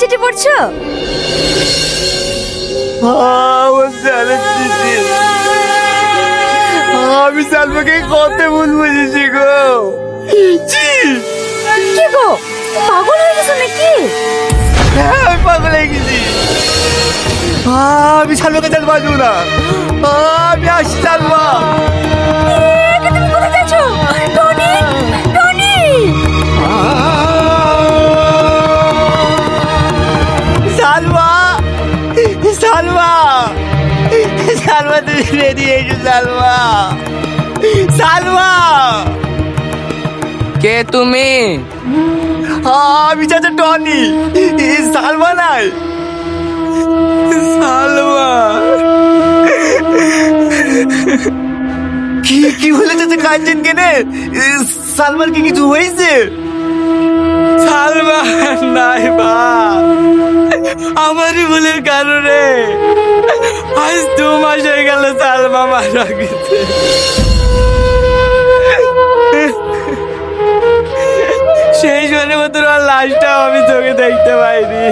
চিঠি পড়ছো? আমি সালমাকে কত ভুল বুঝেছি গো। কি গো পাগল হয়ে গেছো নাকি? হ্যাঁ, আমি পাগল হয়ে গেছি। আমি সালমাকে চাল বাজবো না। আমি আসছি সালমা সালমা। সালমা তুমি বেরিয়ে এসো সালমা? সালমা! কে তুমি? আমি চাচা টনি। সালমা নাই। সালমা। কি কি হলে চাচা কাঁদছেন কেনে? সালমার কি কিছু হয়েছে? সালমা নাই বা আমারই ভুলের কারণে। আজ দু মাস হয়ে গেল সালমা মারা গেছে সেই জনের মতো আর লাশটাও আমি চোখে দেখতে পাইনি।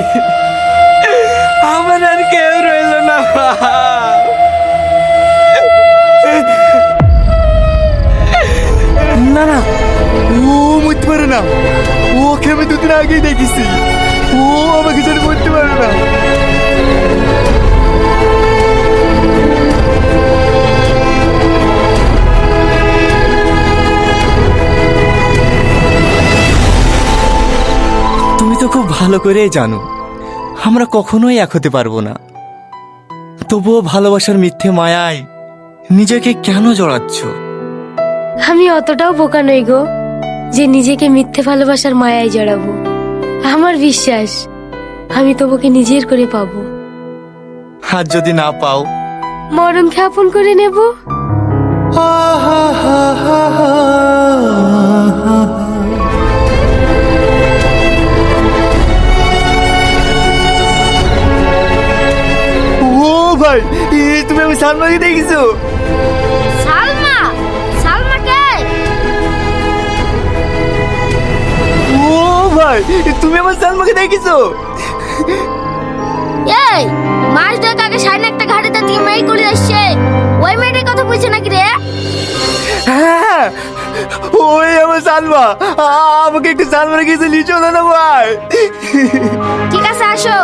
আমার আর কেউ রইল না। না না, ও মরতে পারে না। ওকে আমি দুদিন আগেই দেখেছি। ও আমাকে মরতে পারে না তুমি তো খুব ভালো করেই জানো আমরা কখনোই এক হতে পারব না। তবুও ভালোবাসার মিথ্যে মায়ায় নিজেকে কেন জড়াচ্ছ? আমি অতটাও বোকা নই গো যে নিজেকে মিথ্যে ভালোবাসার মায়ায় জড়াবো। আমার বিশ্বাস আমি তোমাকে নিজের করে পাবো। আর যদি না পাও? মরণকে আপন করে নেব। ও ভাই তুমি আমি সালমাকে দেখেছ? তুমি আমার সালমাকে দেখেছ? এই মাস দুয়েক আগে সাইন একটা ঘাটে তার দিকে মেয়ে করে আসছে ওই মেয়েটার কথা বলছে নাকি রে? হ্যাঁ ওই আমার সালমা। আমাকে একটু সালমার কাছে নিয়ে চলো না ভাই। ঠিক আছে আসো।